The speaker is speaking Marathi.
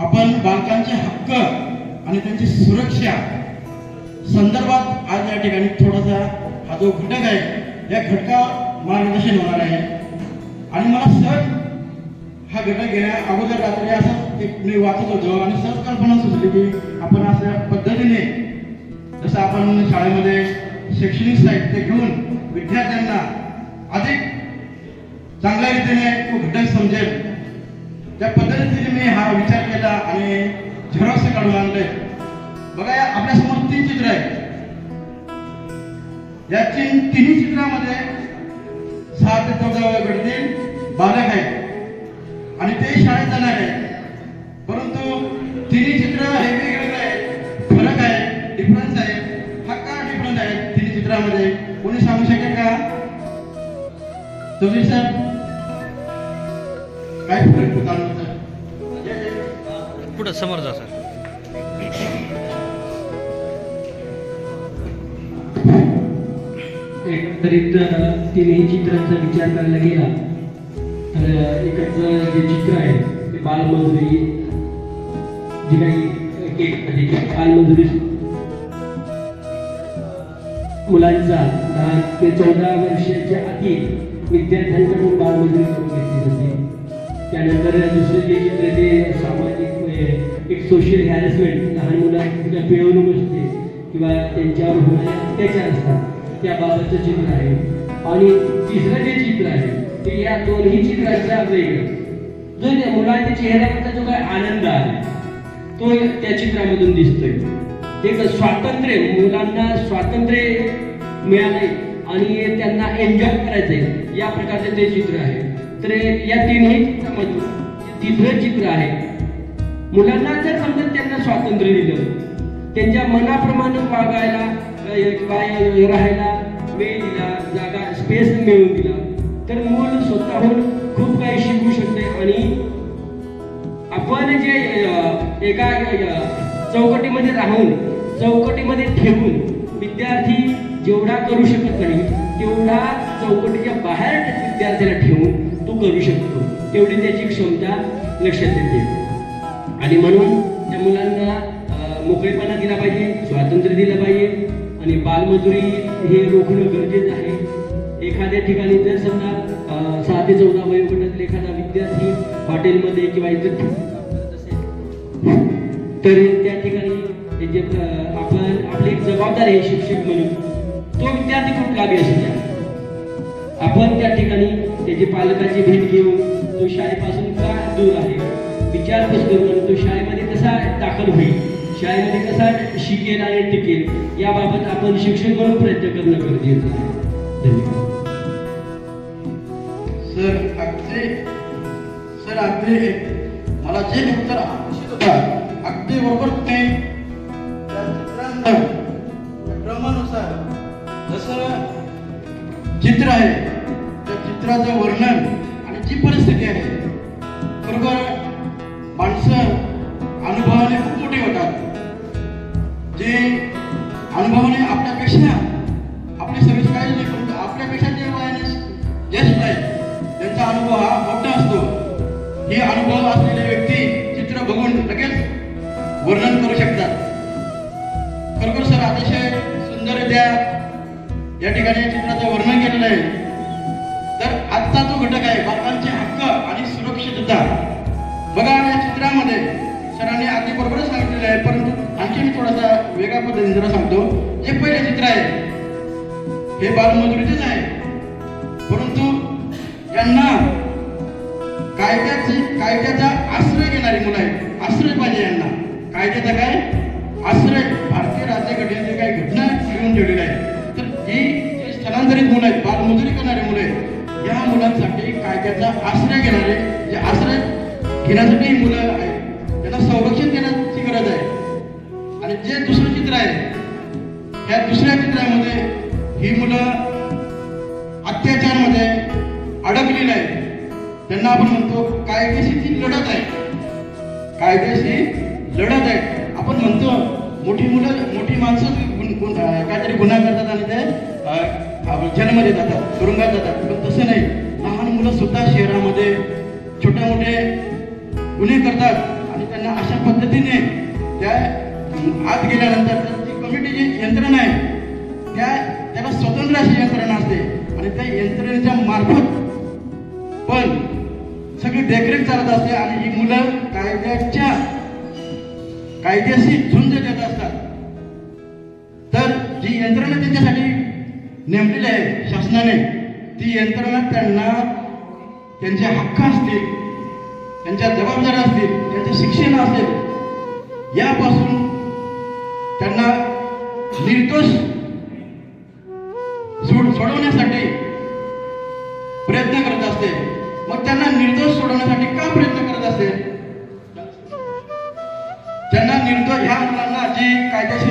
आपण बालकांचे हक्क आणि त्यांची सुरक्षा संदर्भात आज या ठिकाणी थोडासा हा जो घटक आहे या घटका मार्गदर्शन होणार आहे. आणि मला सहज हा घटक घेण्या अगोदर रात्री असं एक मी वाचत होतो आणि सहज कल्पना सुचली की आपण अशा पद्धतीने जसं आपण शाळेमध्ये शैक्षणिक साहित्य घेऊन विद्यार्थ्यांना अधिक चांगल्या रीतीने तो घटक समजेल त्या पद्धतीने मी हा विचार केला आणि झेरॉक्स काढून आणले. बघा या आपल्यासमोर तीन चित्र आहेत. या तीन तिन्ही चित्रामध्ये सहा ते चौदा वयोगटातील बालक आहेत. आणि ते शाळेत जाणार आहे परंतु तिन्ही चित्र हे वेगवेगळे आहे फरक आहे डिफरन्स आहे. हा का डिफरन्स आहे? तिन्ही चित्रामध्ये. कोणी सांगू शकेल का? तुम्ही सर पुढं समोर जा सर. एकंदरीत तिन्ही चित्रांचा विचार करायला गेला तर एकच जे चित्र आहे ते बालमजुरी जी काही एक म्हणजे बालमजुरी मुलांचा दहा ते चौदा वर्षाच्या आधी विद्यार्थ्यांकडून बालमजुरी सोशल हॅरेसमेंट लहान मुलांच्या पिळवणूक असते किंवा त्यांच्यावर होणारे अत्याचार असतात त्याबाबतचं चित्र आहे. आणि तिसरं जे चित्र आहे ते या दोन्ही चित्रांच्या वेगळं. जो त्या मुलांच्या चेहऱ्यावरचा जो काय आनंद आहे तो त्या चित्रामधून दिसतोय. एक स्वातंत्र्य मुलांना स्वातंत्र्य मिळाले आणि त्यांना एन्जॉय करायचंय या प्रकारचे ते चित्र आहे. तर या तिन्ही चित्रामधून तिसरं चित्र आहे मुलांना जर समजा त्यांना स्वातंत्र्य दिलं. त्यांच्या मनाप्रमाणे वागायला राहायला वेळ दिला जागा स्पेस मिळवून दिला. तर मूल स्वतःहून खूप काही शिकू शकते आणि आपण जे एका चौकटीमध्ये राहून चौकटीमध्ये ठेवून विद्यार्थी जेवढा करू शकत नाही तेवढा चौकटीच्या बाहेर विद्यार्थ्याला ठेवून तो करू शकतो. तेवढी त्याची क्षमता लक्षात येते. आणि म्हणून त्या मुलांना मोकळेपणा दिला पाहिजे स्वातंत्र्य दिलं पाहिजे आणि बालमजुरी हे रोखणं गरजेचं आहे. एखाद्या ठिकाणी जर समजा सहा ते चौदा वयोगटातील एखादा विद्यार्थी हॉटेलमध्ये किंवा इतर तर त्या ठिकाणी जे आपण आपली एक जबाबदारी आहे शिक्षक म्हणून तो विद्यार्थी खूप असू असेल आपण त्या ठिकाणी त्याची पालकाची भेट घेऊन तो शाळेपासून का दूर आहे? विचारपूस करून तो शाळेमध्ये कसा दाखल होईल? शाळेमध्ये कसा शिकेल आणि टिकेल? याबाबत आपण शिक्षक म्हणून प्रयत्न करणं गरजेचं आहे. धन्यवाद. सर अगदी सर अगदी मला जे उत्तर अपेक्षित होतं अगदी बरोबर ते क्रमानुसार जसं चित्र आहे त्या चित्राचं वर्णन आणि जी परिस्थिती आहे माणसं अनुभवाने खूप मोठी होतात. जे अनुभवाने आपल्यापेक्षा आपले सर्विस काही नाही आपल्यापेक्षा जे वयाने ज्येष्ठ आहे त्यांचा अनुभव हा मोठा असतो. हे अनुभव असलेले व्यक्ती चित्र बघून लगेच वर्णन करू शकतात. खरोखर सर अतिशय सुंदररित्या या ठिकाणी चित्राचं वर्णन केलेलं आहे. तर आजचा जो घटक आहे बालकांचे हक्क आणि सुरक्षितता बघा या चित्रामध्ये सरांनी अगदी बरोबरच सांगितलेलं आहे परंतु आणखी मी थोडासा वेगळ्या पद्धतीने जरा सांगतो. जे पहिले चित्र आहे. हे बालमजुरीचेच आहे. परंतु यांना कायद्याची कायद्याचा आश्रय घेणारी मुलं आहेत. आश्रय पाहिजे यांना. कायद्याचा काय? आश्रय. भारतीय राज्यघटनेचे जे काही घटना घेऊन ठेवलेल्या आहेत तर ही जी स्थलांतरित मुलं आहेत बालमजुरी करणारी मुलं आहेत या मुलांसाठी कायद्याचा आश्रय घेणारे जे आश्रय घेण्यासाठी ही मुलं आहेत त्यांना संरक्षण देण्याची गरज आहे. आणि जे दुसरं चित्र आहे त्या दुसऱ्या चित्रामध्ये ही मुलं अत्याचारमध्ये अडकलेली आहे त्यांना आपण म्हणतो कायदेशीर ती लढत आहे. कायदेशीर लढत आहे. आपण म्हणतो मोठी मुलं मोठी माणसं काहीतरी गुन्हा करतात आणि ते अं, जेलमध्ये जातात तुरुंगात जातात. पण तसं नाही. लहान मुलं सुद्धा शहरामध्ये छोटे मोठे गुन्हे करतात. आणि त्यांना अशा पद्धतीने त्या आत गेल्यानंतर तर ती कमिटी जी यंत्रणा आहे त्या त्याला स्वतंत्र अशी यंत्रणा असते. आणि त्या यंत्रणेच्या मार्फत पण सगळी देखरेख चालत असते आणि ही मुलं कायद्याच्या कायद्याशी झुंज देत असतात. तर जी यंत्रणा त्यांच्यासाठी नेमलेली आहे शासनाने ती यंत्रणा त्यांना त्यांचे हक्क असतील त्यांच्या जबाबदाऱ्या असतील त्यांचे शिक्षण असेल यापासून त्यांना निर्दोष सोडवण्यासाठी प्रयत्न करत असते. मग त्यांना निर्दोष सोडवण्यासाठी का प्रयत्न करत असते? त्यांना निर्दोष ह्या मुलांना जी कायदेशीर